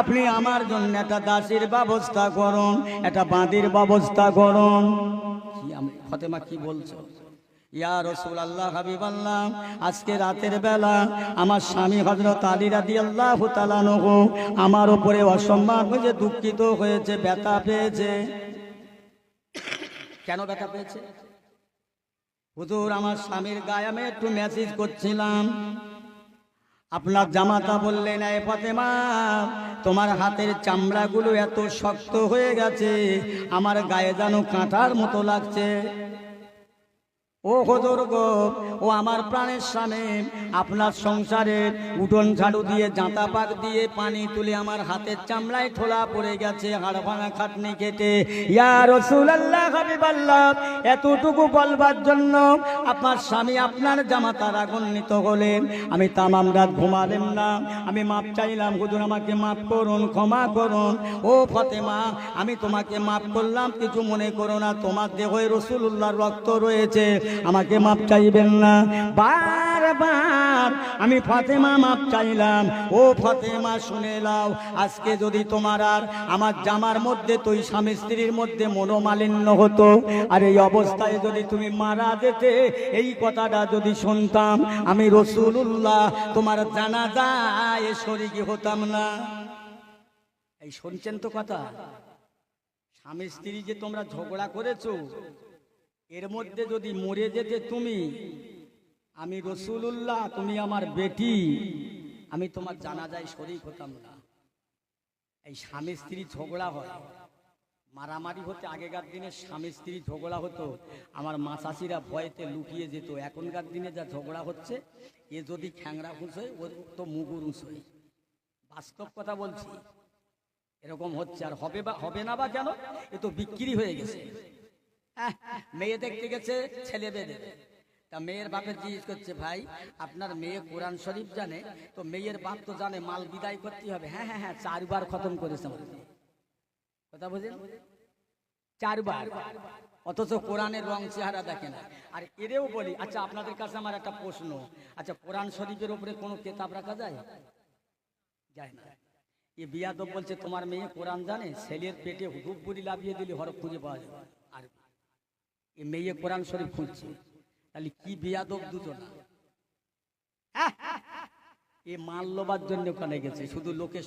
আপনি আমার জন্য একটা দাসির ব্যবস্থা করুন, একটা বাঁধির ব্যবস্থা করুন। কি ফতেমা কি বলছো? ইয়া রসুল আল্লাহ হাবিব আল্লাহ আজকে রাতের বেলা আমার স্বামী হজরত আলী রাদি আল্লাহ আমার উপরে অসম্মান হয়েছে, দুঃখিত হয়েছে, ব্যথা পেয়েছে। কেন ব্যথা পেয়েছে? হুজুর, আমার স্বামীর গায়ে আমি একটু মেসেজ করছিলাম। আপনার জামাতা বললেন, এ ফতেমা, তোমার হাতের চামড়াগুলো এত শক্ত হয়ে গেছে, আমার গায়ে যেন কাঁটার মতো লাগছে। ও হজুর গো ও আমার প্রাণের স্বামী, আপনার সংসারের উঠোন ঝাড়ু দিয়ে, জাঁতা পাক দিয়ে পানি তুলে আমার হাতের চামড়ায় ঠোলা পড়ে গেছে হাড় ভাঙা খাটনি হাবিবাল্লাহ, এতটুকু বলবার জন্য আপনার স্বামী আপনার জামাতা রাগান্বিত হলেন আমি তামাম রাত ঘুমালেন না। আমি মাপ চাইলাম, হুজুর আমাকে মাফ করুন, ক্ষমা করুন। ও ফতেমা, আমি তোমাকে মাফ করলাম, কিছু মনে করো না, তোমার দেহে রসুল্লাহর রক্ত রয়েছে। আমাকে মাপ চাইবেন না। বারবার আমি ফাতেমা মাপ চাইলাম। ও ফাতেমা, শুনে নাও, আজকে যদি তোমার আর আমার জামার মধ্যে, তুই স্বামী স্ত্রীর মধ্যে মনোমালিন্য হতো, আর এই অবস্থায় যদি তুমি মারা যেতে, এই কথাটা যদি শুনতাম, আমি রসুল্লাহ তোমার জানা যায় শরিকি হতাম না। এই শুনছেন তো কথা? স্বামী স্ত্রী যে তোমরা ঝগড়া করেছ এর মধ্যে যদি মরে যেতে তুমি, আমি রসুল্লাহ তুমি আমার বেটি, আমি তোমার জানাজায় শরিক হতাম না। এই স্বামী স্ত্রী ঝগড়া হয়। মারামারি হতে আগেকার দিনে স্বামী স্ত্রী ঝগড়া হতো। আমার মাসাসিরা ভয়েতে লুকিয়ে যেত। এখনকার দিনে যা ঝগড়া হচ্ছে, এ যদি খ্যাংরা হয় ওর তো মুগুর হুঁস বাস্তব কথা বলছি, এরকম হচ্ছে। আর হবে বা, হবে না বা কেন? এ তো বিক্রি হয়ে গেছে। মেয়ে দেখতে গেছে, ছেলে বেঁধে তা মেয়ের বাপের জিজ্ঞেস করছে, ভাই, আপনার মেয়ে কোরআন শরীফ জানে, তো মেয়ের বাপ তো জানে মাল বিদায় করতে হবে। হ্যাঁ হ্যাঁ হ্যাঁ চারবার খতম করেছে কথা বুঝেন? চারবার। অথচ কোরআনের রং চেহারা দেখে না। আর এরেও বলি আচ্ছা আপনাদের কাছে আমার একটা প্রশ্ন। আচ্ছা কোরআন শরীফের উপরে কোনো কেতাব রাখা যায়? যায় না। এ বিয়াদব বলছে, তোমার মেয়ে কোরআন জানে, ছেলের পেটে বুড়ি লাভিয়ে দিলে হরফ খুঁজে পাওয়া যাবে। আর মেয়ে কোরআন শরীফ খুঁজছে। তাহলে কি বিয়াদব না এ মাল্যবার জন্য ওখানে গেছে শুধু লোকের